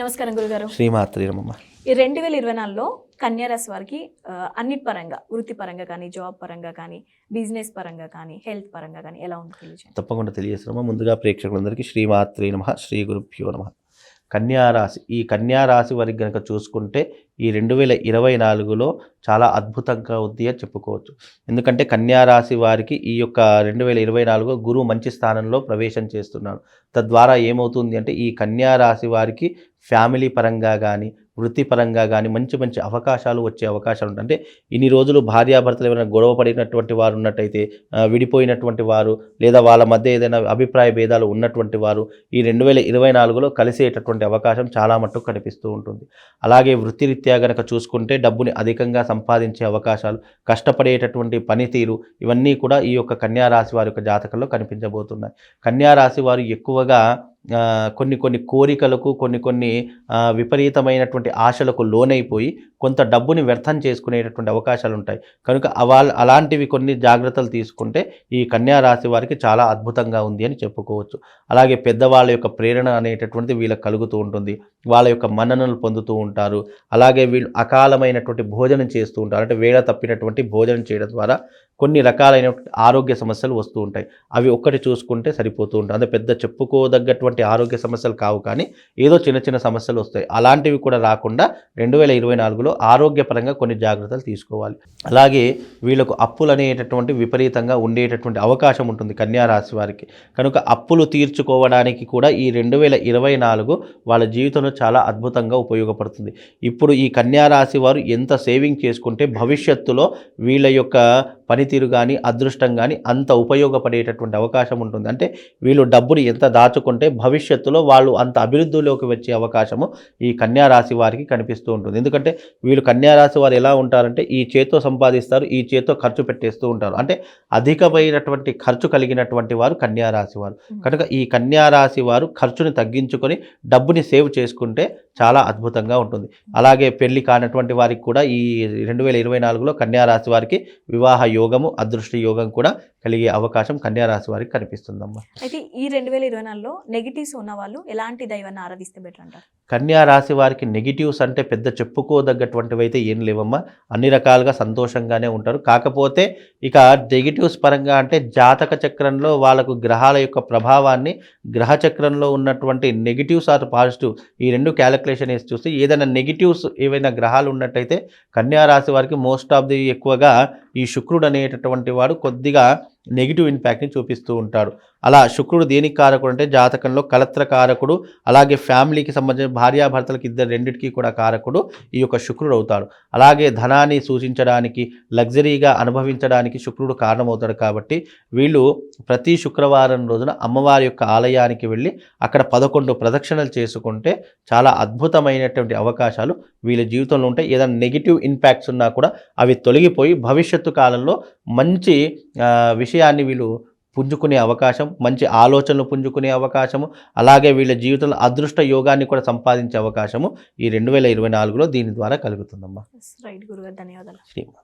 నమస్కారం గురుగారు. శ్రీమాత్రి రమమ్మ ఈ రెండు వేల ఇరవై నాలుగులో కన్యారాశి వారికి అన్నిటి పరంగా వృత్తి పరంగా కానీ జాబ్ పరంగా కానీ బిజినెస్ పరంగా కానీ హెల్త్ పరంగా కానీ ఎలా ఉంది తెలియజేయండి తప్పకుండా తెలియజేస్తున్నాము. ముందుగా ప్రేక్షకులందరికీ శ్రీమాత్రి నమ శ్రీ గురుభ్యో నమ. కన్యారాశి ఈ కన్యారాశి వారికి కనుక చూసుకుంటే ఈ రెండు వేల ఇరవై నాలుగులో చాలా అద్భుతంగా ఉంది అని చెప్పుకోవచ్చు. ఎందుకంటే కన్యారాశి వారికి ఈ యొక్క రెండు వేల ఇరవై నాలుగు గురువు మంచి స్థానంలో ప్రవేశం చేస్తున్నాడు. తద్వారా ఏమవుతుంది అంటే ఈ కన్యారాశి వారికి ఫ్యామిలీ పరంగా కానీ వృత్తిపరంగా కానీ మంచి మంచి అవకాశాలు వచ్చే అవకాశాలు ఉంటాయి. అంటే ఇన్ని రోజులు భార్యాభర్తలు ఏమైనా గొడవ పడినటువంటి వారు ఉన్నట్టయితే విడిపోయినటువంటి వారు లేదా వాళ్ళ మధ్య ఏదైనా అభిప్రాయ భేదాలు ఉన్నటువంటి వారు ఈ రెండు వేల ఇరవై నాలుగులో కలిసేటటువంటి అవకాశం చాలా మట్టుకు కనిపిస్తూ ఉంటుంది. అలాగే వృత్తిరీత్యా గనక చూసుకుంటే డబ్బుని అధికంగా సంపాదించే అవకాశాలు కష్టపడేటటువంటి పనితీరు ఇవన్నీ కూడా ఈ యొక్క కన్యారాశి వారి యొక్క జాతకంలో కనిపించబోతున్నాయి. కన్యారాశి వారు ఎక్కువగా కొన్ని కొన్ని కోరికలకు కొన్ని కొన్ని విపరీతమైనటువంటి ఆశలకు లోనైపోయి కొంత డబ్బుని వ్యర్థం చేసుకునేటటువంటి అవకాశాలు ఉంటాయి కనుక వాళ్ళ అలాంటివి కొన్ని జాగ్రత్తలు తీసుకుంటే ఈ కన్యా రాశి వారికి చాలా అద్భుతంగా ఉంది అని చెప్పుకోవచ్చు. అలాగే పెద్దవాళ్ళ యొక్క ప్రేరణ అనేటటువంటిది వీళ్ళకి కలుగుతూ ఉంటుంది. వాళ్ళ యొక్క మన్ననలు పొందుతూ ఉంటారు. అలాగే వీళ్ళు అకాలమైనటువంటి భోజనం చేస్తూ ఉంటారు. అంటే వేళ తప్పినటువంటి భోజనం చేయడం ద్వారా కొన్ని రకాలైన ఆరోగ్య సమస్యలు వస్తూ ఉంటాయి. అవి ఒక్కటి చూసుకుంటే సరిపోతూ ఉంటుంది అంటే పెద్ద చెప్పుకోదగ్గటువంటి ఆరోగ్య సమస్యలు కావు కానీ ఏదో చిన్న చిన్న సమస్యలు వస్తాయి. అలాంటివి కూడా రాకుండా రెండు వేల ఇరవై నాలుగులో ఆరోగ్యపరంగా కొన్ని జాగ్రత్తలు తీసుకోవాలి. అలాగే వీళ్ళకు అప్పులు అనేటటువంటి విపరీతంగా ఉండేటటువంటి అవకాశం ఉంటుంది కన్యా రాశి వారికి. కనుక అప్పులు తీర్చుకోవడానికి కూడా ఈ రెండు వేల ఇరవై నాలుగు వాళ్ళ జీవితంలో చాలా అద్భుతంగా ఉపయోగపడుతుంది. ఇప్పుడు ఈ కన్యారాశి వారు ఎంత సేవింగ్ చేసుకుంటే భవిష్యత్తులో వీళ్ళ యొక్క పనితీరు కానీ అదృష్టం కానీ అంత ఉపయోగపడేటటువంటి అవకాశం ఉంటుంది. అంటే వీళ్ళు డబ్బుని ఎంత దాచుకుంటే భవిష్యత్తులో వాళ్ళు అంత అభివృద్ధిలోకి వచ్చే అవకాశము ఈ కన్యా రాశి వారికి కనిపిస్తూ ఉంటుంది. ఎందుకంటే వీళ్ళు కన్యా రాశి వారు ఎలా ఉంటారంటే ఈ చేత్తో సంపాదిస్తారు ఈ చేత్తో ఖర్చు పెట్టేస్తూ ఉంటారు. అంటే అధికమైనటువంటి ఖర్చు కలిగినటువంటి వారు కన్యా రాశి వారు. కనుక ఈ కన్యా రాశి వారు ఖర్చుని తగ్గించుకొని డబ్బుని సేవ్ చేసుకుంటే చాలా అద్భుతంగా ఉంటుంది. అలాగే పెళ్ళి కానటువంటి వారికి కూడా ఈ రెండు వేల ఇరవై నాలుగులో కన్యా రాశి వారికి వివాహ యోగము అదృష్ట యోగం కూడా కలిగే అవకాశం కన్యా రాశి వారికి కనిపిస్తుందమ్మా. అయితే ఈ రెండు వేల ఇరవై నాలుగులో నెగిటివ్స్ ఉన్న వాళ్ళు ఎలాంటి దైవాన్ని ఆరాధిస్తే బెటర్ అంటారు? కన్యా రాశి వారికి నెగిటివ్స్ అంటే పెద్ద చెప్పుకోదగ్గటువంటివి అయితే ఏం లేవమ్మా. అన్ని రకాలుగా సంతోషంగానే ఉంటారు. కాకపోతే ఇక నెగిటివ్స్ పరంగా అంటే జాతక చక్రంలో వాళ్ళకు గ్రహాల యొక్క ప్రభావాన్ని గ్రహ చక్రంలో ఉన్నటువంటి నెగిటివ్స్ ఆర్ పాజిటివ్ ఈ రెండు క్యాలిక్యులేషన్ వేసి చూస్తే ఏదైనా నెగిటివ్స్ ఏవైనా గ్రహాలు ఉన్నట్టయితే కన్యా రాశి వారికి మోస్ట్ ఆఫ్ ది ఎక్కువగా ఈ శుక్రుడు అనేటటువంటి వాడు కొద్దిగా నెగిటివ్ ఇంపాక్ట్ని చూపిస్తూ ఉంటాడు. అలా శుక్రుడు దేనికి కారకుడు అంటే జాతకంలో కలత్ర కారకుడు అలాగే ఫ్యామిలీకి సంబంధించిన భార్యాభర్తలకు ఇద్దరు రెండింటికి కూడా కారకుడు ఈ యొక్క శుక్రుడు అవుతాడు. అలాగే ధనాన్ని సూచించడానికి లగ్జరీగా అనుభవించడానికి శుక్రుడు కారణమవుతాడు కాబట్టి వీళ్ళు ప్రతి శుక్రవారం రోజున అమ్మవారి యొక్క ఆలయానికి వెళ్ళి అక్కడ పదకొండు ప్రదక్షిణలు చేసుకుంటే చాలా అద్భుతమైనటువంటి అవకాశాలు వీళ్ళ జీవితంలో ఉంటాయి. ఏదైనా నెగిటివ్ ఇంపాక్ట్స్ ఉన్నా కూడా అవి తొలగిపోయి భవిష్యత్తు కాలంలో మంచి విషయం విషయాన్ని వీళ్ళు పుంజుకునే అవకాశం మంచి ఆలోచనలు పుంజుకునే అవకాశము అలాగే వీళ్ళ జీవితంలో అదృష్ట యోగాన్ని కూడా సంపాదించే అవకాశము ఈ రెండు వేల ఇరవై నాలుగులో దీని ద్వారా కలుగుతుందమ్మా. రైట్ గురుగారు ధన్యవాదాలు. శ్రీమా